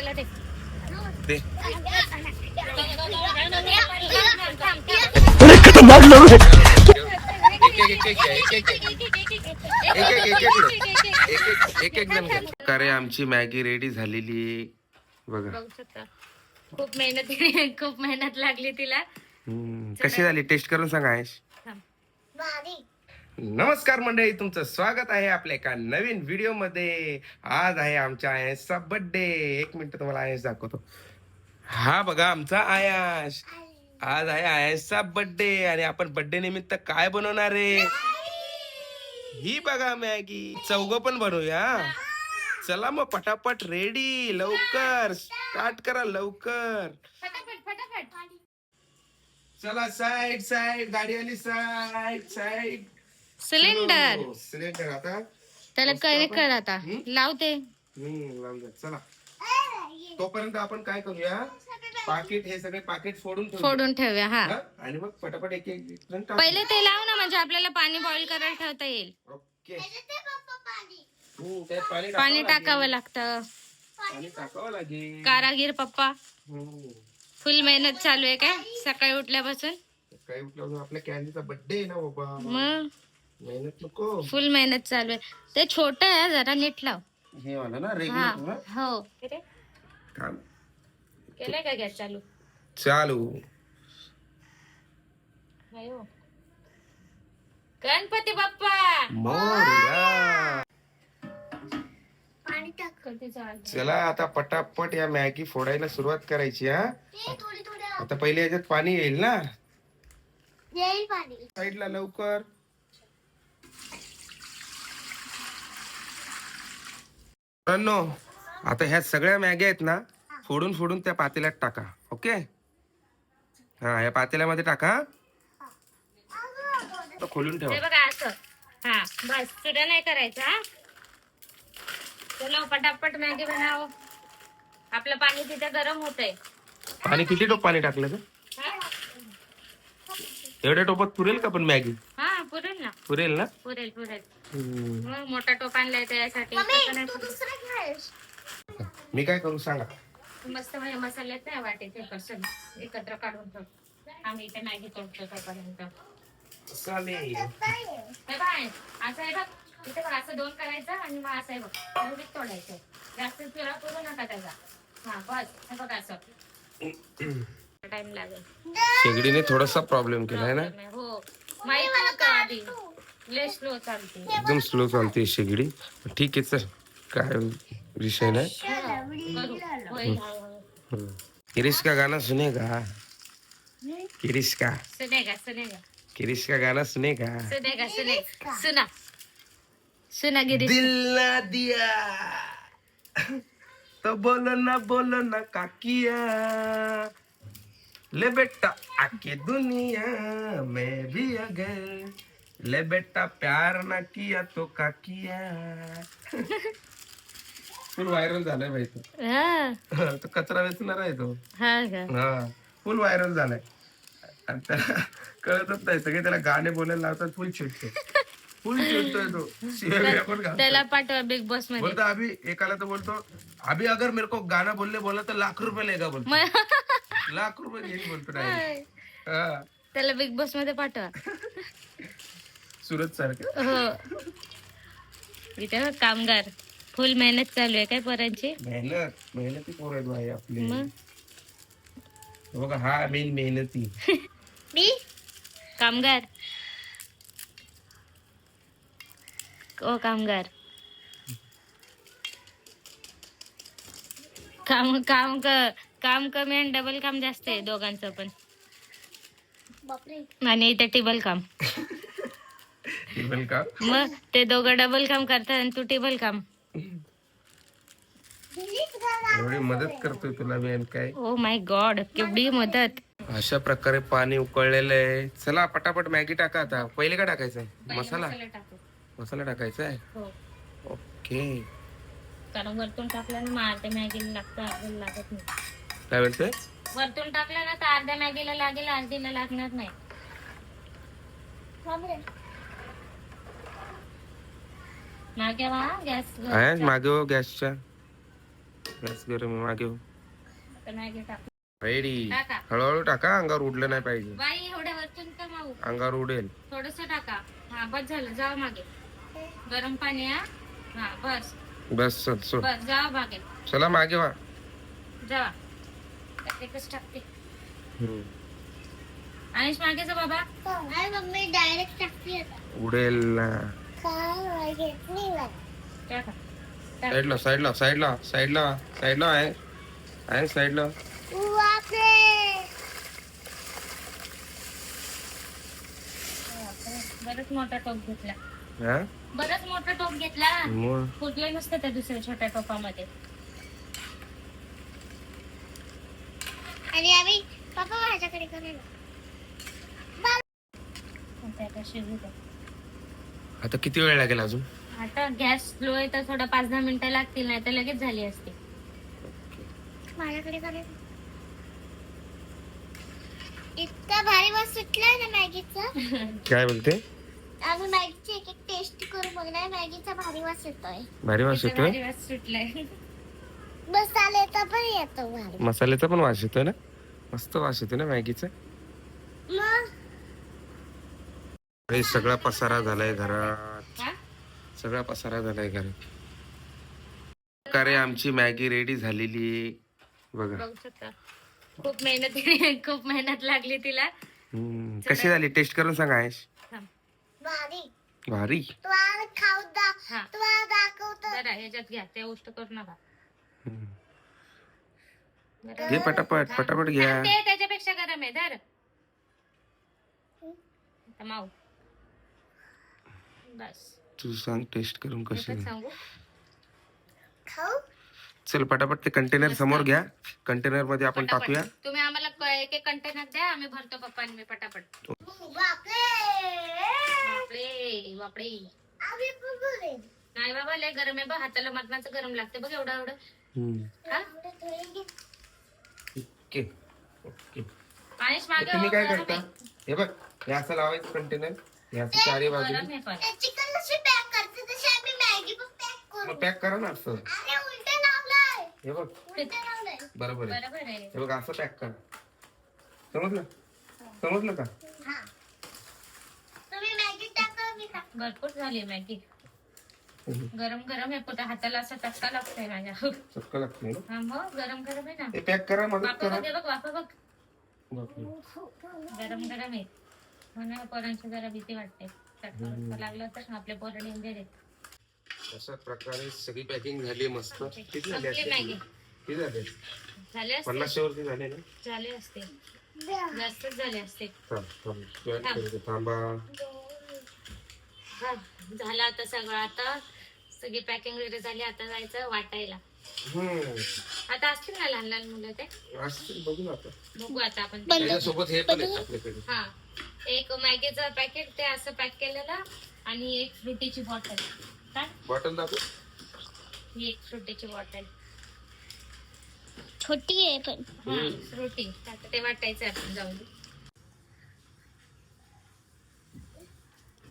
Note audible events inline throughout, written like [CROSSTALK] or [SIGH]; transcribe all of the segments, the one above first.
अरे खतरनाक दे. अरे खतम मारलं रे एक एक जण अरे आमची मॅगी रेडी झालेली आहे. खूप मेहनत खूप मेहनत लागली तिला. कशी झाली? टेस्ट करून सांगा नमस्कार मंडळी तुमचं स्वागत आहे आपल्या एका नवीन व्हिडिओमध्ये आज आहे आमच्या आयसचा बर्थडे एक मिनिट तुम्हाला आयस दाखवतो. हा बघा आमचा आयाश आज आहे आयसचा बर्थडे आणि आपण बर्थडे निमित्त काय बनवणार आहे? ही बघा मॅगी. चौघ पण बनवूया. चला मग पटापट रेडी लवकर. स्टार्ट करा लवकर. चला साईड साईड गाडी आली साईड साईड सिलेंडर. सिलेंडर आता. त्याला काय कर आता. लावते हम्म लावून द्या. चला. तोपर्यंत आपण काय करूया? पाकिट हे सगळे पाकिट फोडून ठेवूया. फोडून ठेवूया हा. हा? आणि मग पटापट एक एक जण टाकू. पहिले ते लाव ना म्हणजे आपल्याला पाणी बॉईल करायला ठेवता येईल. ओके. हम्म, त्यात पाणी. पाणी टाकावं टाकावं लागेल. लागतं. पाणी टाकावं लागेल. कारागीर पप्पा. हम्म. फुल मेहनत चालू आहे काय? सकाळी उठल्यापासून? काही उठल्यावर आपल्या कॅन्डीचा बर्थडे आहे ना बाबा. मग? मेहनत नको फुल मेहनत चालू आहे. ते छोट आहे जरा नीट लाव. हे वाला ना हा रेग्युलर हो? काम केलंय का गॅस चालू? चालू. गणपती बाप्पा! मोरया. पाणी टाक. चला आता पटापट या मॅगी फोडायला सुरुवात करायची हा? आता पहिले याच्यात पाणी येईल ना? साईडला लवकर. मित्रांनो, आता ह्या सगळ्या मॅग्या आहेत ना फोडून फोडून त्या पातेल्यात टाका ओके? हा या पातेल्यामध्ये टाका तो खोलून ठेवा. हे बघा असं. हा बस तुला नाही करायचं हा? चलो पटापट मॅगी बनाव. आपलं पाणी तिथे गरम होतंय. पाणी किती टोप पाणी टाकलं हा? एवढ्या टोपात पुरेल का पण मॅगी? हा पुरेल ना. पुरेल ना? पुरेल पुरेल. मग मोठा टोप आणलाय त्यासाठी नाही. मी काय करू सांगा? मस्त म्हणजे मसाल्यात नाही वाटेल ते कसं एकत्र काढून ठेव. आम्ही इथे मॅगी तोडतो तोपर्यंत. चालेल हे बाय असं आहे बघ. इथे बघ असं दोन करायचं आणि मग असं आहे बघ. तोडायचं. जास्त चुरा करू नका त्याचा. हा बस. हे बघ असं. [CLEARS THROAT] टाइम लागेल. शेगडीने थोडासा प्रॉब्लेम केलाय ना? हो. माहिती नव्हतं आधी. स्लो चालते. एकदम स्लो चालते शेगडी. ठीक आहे चल. काय विषय नाही. किरीश का गाना सुनेगा किरीश का? सुनेगा सुनेगा किरीश का गाना सुनेगा सुनेगा सुने सुना सुना गिरी दिल ना दिया. तो बोलो ना बोलो ना काकिया. ले बेटा आके दुनिया में भी अगर ले बेटा प्यार ना किया तो का किया फुल व्हायरल झालाय भाई तो. हा. तो कचरा वेचणार आहे तो. हा का? हा. फुल व्हायरल झालाय. आणि त्याला कळतच नाही सगळे त्याला गाणे बोलायला लावतात फुल चिडतो. फुल चिडतोय तो. शिव्या बिव्या पण घालतो. त्याला पाठवा बिग बॉसमध्ये. बोलतो अभी एकाला तो बोलतो अभी अगर मेरे को गाना बोलने बोला तो लाख रुपए लेगा बोलतो. मग लाख रुपये घेईन बोलतो direct. हा. त्याला बिग बॉसमध्ये पाठवा. सुरत सारखं. हो. इथे कामगार. फुल मेहनत चालू आहे काय पोरांची? मेहनत मेहनती पोर आहेत भाई आपले. मग? बघा हा मेन मेहनती. [LAUGHS] कामगार. ओ कामगार. काम काम क- काम कमी आणि डबल काम जास्त आहे दोघांचं पण. आणि इथे टेबल काम. [LAUGHS] इवन का? मग ते दोघं डबल काम करतात आणि तू टेबल काम. एवढी मदत करतोय तुला मी आणि काय? ओ माय गॉड केवढी मदत. अशा प्रकारे पाणी उकळलेलं आहे. चला पटापट मॅगी टाका आता. पहिले काय टाकायचं आहे मसाला? मसाला टाकायचा आहे? हो. ओके. कारण वरतून टाकलं ना मग अर्ध्या मॅगीला लागतं अर्ध्याला लागत नाही. काय म्हणतोय वरतून टाकलं ना तर अर्ध्या मॅगीला लागेल अर्धीला लागणार नाही. मागे वा गॅस आहे मागे हो गॅसच्या. गॅस गरम आहे, मागे आता मॅगी टाक. रेडी. टाका. हळूहळू टाका अंगावर उडलं नाही पाहिजे. बाई एवढ्या वरतून का माऊ. अंगावर उडेल. थोडस टाका. हा बस झालं जावा मागे. गरम पाणी हा. हा बस. बस चल सोड. बस जावा मागे. चला मागे वा. जावा. त्यात एकच टाकते. हम्म. आणि मागे जा बाबा. मम्मी डायरेक्ट टाकली उडेल ना. साईडला साईडला साईडला साईडला साईडला आहे. आहे साईडला. बरंच मोठा टोप घेतला. हा? बरंच मोठा टोप घेतला. फुटले नसतं त्या दुसऱ्या छोट्या टोपामध्ये. आणि आम्ही पप्पा माझ्याकडे शिजू द्या. आता किती वेळ लागेल अजून? आता गॅस स्लो आहे तर थोडा पाच दहा मिनिटं लागतील नाही तर लगेच झाली असते. माझ्याकडे करेल इतका भारी वास सुटलाय ना मॅगीचा. [LAUGHS] काय बोलते? आम्ही मॅगीची एक एक टेस्ट करू बघणार मॅगीचा भारी वास येतोय. भारी वास येतोय? भारी वास सुटलाय. बस आलेचा पण येतो भारी. मसाल्याचा पण वास येतोय ना? मस्त वास येतोय ना मॅगीचा? मग? अरे सगळा पसारा झालाय घरात. हा? सगळा पसारा झालाय घरात. प्रकारे आमची मॅगी रेडी झालेली आहे. बघा. बघू शकता. खूप मेहनत खूप मेहनत लागली तिला. हम्म. कशी झाली? टेस्ट करून सांग आयश. थांब. भारी. भारी? खाऊ दा. हा. तू आज दाखवतो. जरा ह्याच्यात घ्या. ते गोष्ट करू नका. हम्म. जरा- घे पटापट पटापट घ्या. ते त्याच्यापेक्षा गरम आहे. धर. आता माऊ. बस. तू सांग टेस्ट करून कशी एकच. सांगू? खाऊ? चल पटापट ते कंटेनर समोर घ्या. कंटेनरमध्ये आपण पटापट. टाकूया. तुम्ही आम्हाला क- एक एक कंटेनर द्या आम्ही भरतो पप्पा आणि मी पटापट. बापरे! बापरे आम्ही नाही बाबा लय गरम आहे बघ हाताला मरणाचं गरम लागते बघ एवढं एवढं. हम्म. हा? Okay okay. आणि मागे तुम्ही काय गरम करता. हे बघ हे असं लावायचं कंटेनर हे असं चारी बाजू चिकन कशी पॅक करते तशी आम्ही मॅगी पण पॅक करू. मग पॅक करा ना असं. अरे उलटे लावलंय. हे बघ. उलटे लावलंय. बरोबर आहे. बरोबर आहे. हे बघ असं पॅक करा. समजलं? समजलं का? हा. तुम्ही मॅगी टाका मी टाक भरपूर झाली मॅगी. गरम गरम आहे कुठं हाताला असा चटका लागतोय माझ्या. चटका लागते ना? हा मग गरम गरम आहे ना. हे पॅक करा मदत करा बघ हे बघ बघ. बापरे. गरम गरम आहे. म्हणून पोरांची जरा भीती वाटते. चटका लागलं तर आपले पोरं डेंजर आहेत. अशा प्रकारे सगळी पॅकिंग झाली मस्त. किती झाली मॅगी किती झाले झाले असते. पन्नासशे वरती झाले ना? झाले असते. जास्तच झाले असते. थांब थांब. Join हा, झालं आता सगळं. आता सगळी पॅकिंग वगैरे झाली आता जायचं वाटायला. आता असतील ना लहान लहान मुलं ते? असतील बघू ना आता. बघू आता आपण ते. त्याच्यासोबत हे पण आपल्याकडे. हा. एक मॅगीचं पॅकेट ते असं पॅक केलेलं आणि एक फ्रुटीची बॉटल. काय? बॉटल दाखव. ही एक फ्रुटीची बॉटल. छोटी आहे पण. हा फ्रुटी. आता ते वाटायचं आपण जाऊन.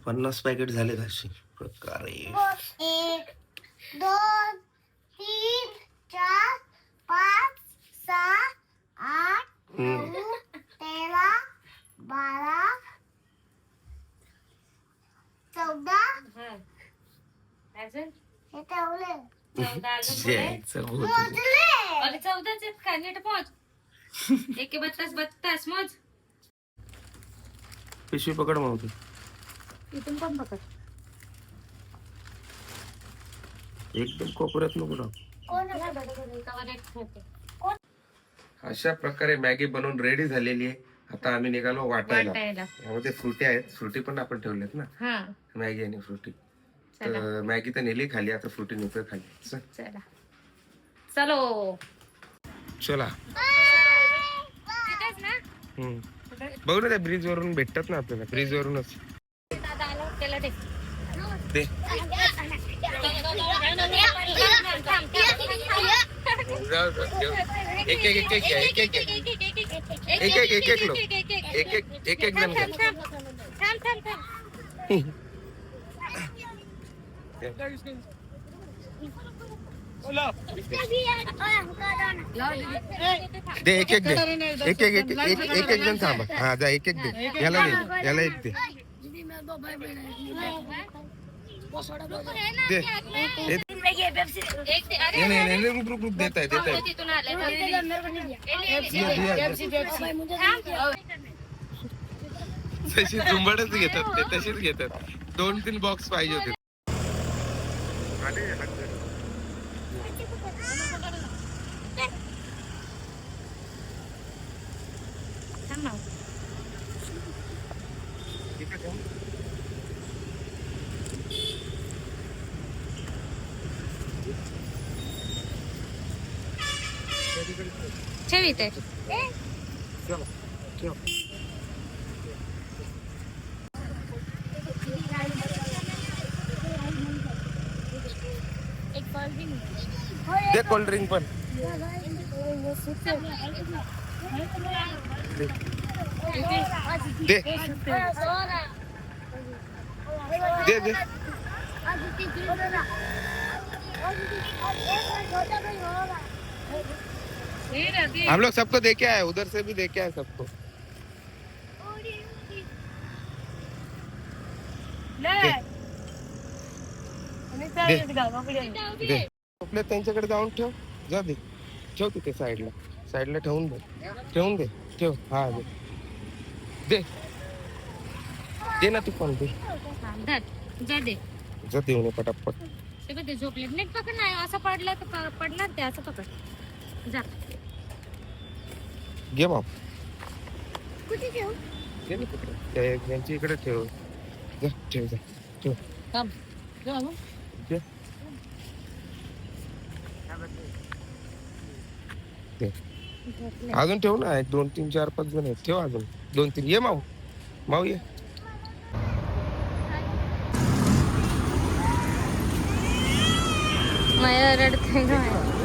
पन्नास पॅकेट झाले असे. प्रकारे. एक दोन तीन चार पाच सहा आठ हम्म. नऊ तेरा बारा चौदा. हा. अजून? हे ठेवले चौदा अजून [LAUGHS] पुढे. यायचं भूत. मोजले. अरे चौदाच आहेत का? नीट मोज. एके बत्तास बत्तास. मोज. पिशवी पकड मग तू. इथून पण पकड. एकदम कोपऱ्यात नको राहू. कोण एकावर एक ठेवते. अशा प्रकारे मॅगी बनवून रेडी झालेली आहे आता आम्ही निघालो वाटायला वाटायला यामध्ये फ्रुटी आहेत फ्रुटी पण आपण ठेवल्यात ना हा मॅगी आणि फ्रुटी चला तर मॅगी तर नेली खाली आता फ्रुटी नेतोय खाली चल. चला चलो चला तिथेच ना हम्म. बघू ना त्या ब्रिज वरून भेटतात ना आपल्याला ब्रिज वरूनच दादा आला त्याला दे दे जाऊ, जाऊ. एक एक एक एक घ्या एक एक घ्या एक एक एक एक लो एक एक एक एक जण घ्या दे एक एक दे एक एक एक एक एक एक जण थांबा हा जा एक एक दे याला दे याला एक दे दे ए, एक ते- अरे, नाही, नाही, नाही, रुक रुक रुक देत आहे देत आहे तिथून आले तर- ए, ले, ले, दिया, दिया. थांब. तशी झुंबडच घेतात ते तशीच घेतात दोन तीन बॉक्स पाहिजे होते थांब ना. ठेव इथे दे कोल्ड ड्रिंक पण. दे. दे दे. हम लोग सबको देखे आए उधर से भी देखे आए सबको। दे। आपल्या त्यांच्याकडे जाऊन ठेव जा दे। ठेव तिथे साईडला साईडला ठेवून दे. ठेवून दे. ठेव. हा दे. दे. दे ना तू पण दे. जा दे. जा देऊ पटापट. ते कधी झोपले. नीट पकड नाही असं पडलं तर पडणार ते असं पकड. जा. घे बाप. कुठे ठेवू? दे ना तिकडे. त्या यांच्या इकडे ठेव. जा ठेव जा. ठेव. अजून. ठेव ना एक दोन तीन चार पाच जण आहेत. ठेव अजून. दोन तीन. ये माऊ. माऊ ये. माया रडते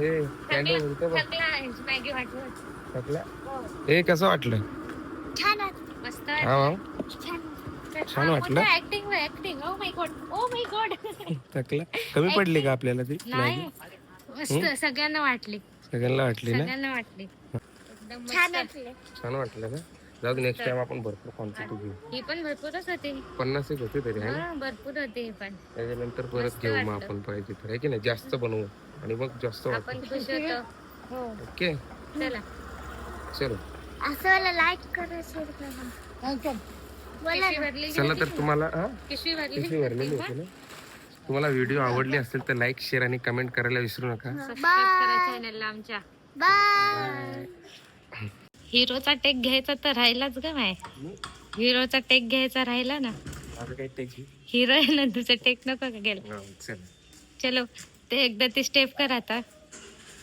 ए वाटलं टाकला ए कसं वाटलं? छान आहे. मस्त हा छान वाटलं? Acting acting oh my God oh my God टाकला कमी पडली का आपल्याला ती नाही. मस्त. सगळ्यांना वाटली. सगळ्यांना वाटली ना? सगळ्यांना वाटली. एकदम छान. वाटलं. छान वाटलं का? जाऊ नेक्स्ट टाइम आपण भरपूर क्वांटिटी घेऊ. ही पण भरपूरच होती. पन्नास एक होते तरी है भरपूर होती ही पण. त्याच्यानंतर परत घेऊ मग. आपण पाहिजे तर आहे की नाही? जास्त बनवू. आणि मग जास्त वाटत आपण खुश होतो. हो. ओके. चला. चलो. असं लाईक करा शेअर करा. चला तर तुम्हाला हा? पिशवी भरली पिशवी भरलेली होती ना. तुम्हाला व्हिडिओ आवडली असेल तर लाईक शेअर आणि कमेंट करायला विसरू नका. सबस्क्राईब करा चॅनलला आमच्या. बाय हिरोचा टेक घ्यायचा तर राहिलाच ग माय. हिरोचा टेक घ्यायचा राहिला ना. आता काही टेक हिरो आहे ना तुझा टेक नको का गेला चल. चलो ते एकदा ती स्टेप कर आता.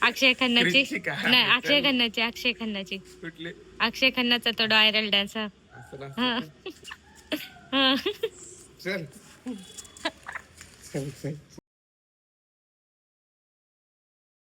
अक्षय खन्नाची. का? नाही अक्षय खन्नाची अक्षय खन्नाची. कुठले? अक्षय खन्नाचा तो व्हायरल डान्स असं ना. हा हा चल चल चल